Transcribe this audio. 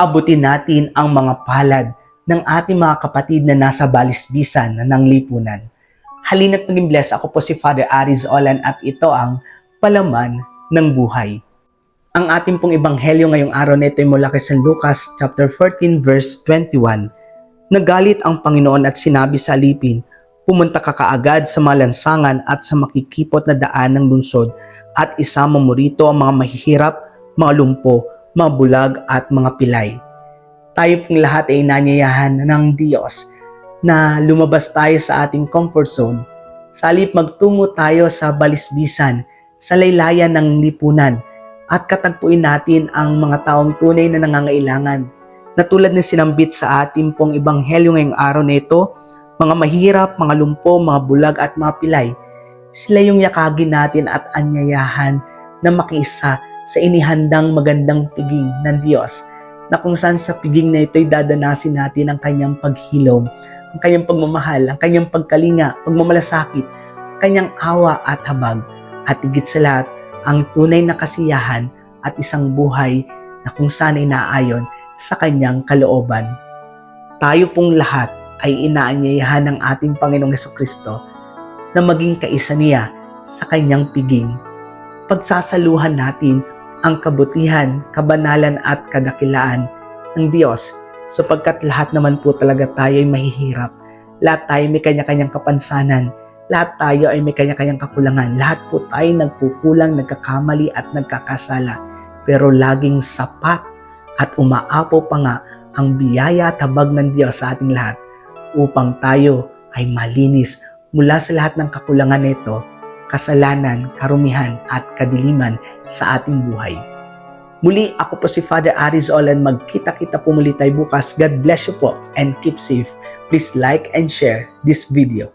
abutin natin ang mga palad ng ating mga kapatid na nasa balisbisan ng lipunan. Halina't maging bless ako po si Father Aris Olan at ito ang palaman ng buhay. Ang ating pong ebanghelyo ngayong araw na ito ay mula kay San Lucas chapter 14 verse 21. Nagalit ang Panginoon at sinabi sa alipin, pumunta ka kaagad sa mga lansangan at sa makikipot na daan ng lungsod at isama mo rito ang mga mahihirap, mga lumpo, mga bulag at mga pilay. Tayo pong lahat ay inanyayahan ng Diyos na lumabas tayo sa ating comfort zone. Sa halip magtungo tayo sa balisbisan, sa laylayan ng lipunan, at katagpuin natin ang mga taong tunay na nangangailangan. Na tulad sinambit sa ating pong ebanghelyo ngayong araw na ito, mga mahirap, mga lumpo, mga bulag at mga pilay, sila yung yakagin natin at anyayahan na makiisa sa inihandang magandang piging ng Diyos na kung saan sa piging na ito'y dadanasin natin ang kanyang paghilom, ang kanyang pagmamahal, ang kanyang pagkalinga, pagmamalasakit, kanyang awa at habag, at higit sa lahat, ang tunay na kasiyahan at isang buhay na kung saan ay naayon sa kanyang kalooban. Tayo pong lahat ay inaanyayahan ng ating Panginoong Kristo na maging kaisa niya sa kanyang piging. Pagsasaluhan natin ang kabutihan, kabanalan at kadakilaan ng Diyos sapagkat lahat naman po talaga tayo ay mahihirap. Lahat tayo may kanya-kanyang kapansanan. Lahat tayo ay may kanya-kanyang kakulangan. Lahat po tayo nagkukulang, nagkakamali at nagkakasala. Pero laging sapat at umaapaw pa nga ang biyaya at habag ng Diyos sa ating lahat upang tayo ay malinis mula sa lahat ng kakulangan nito, kasalanan, karumihan at kadiliman sa ating buhay. Muli, ako po si Father Aris Olan. Magkita-kita po muli tayo bukas. God bless you po and keep safe. Please like and share this video.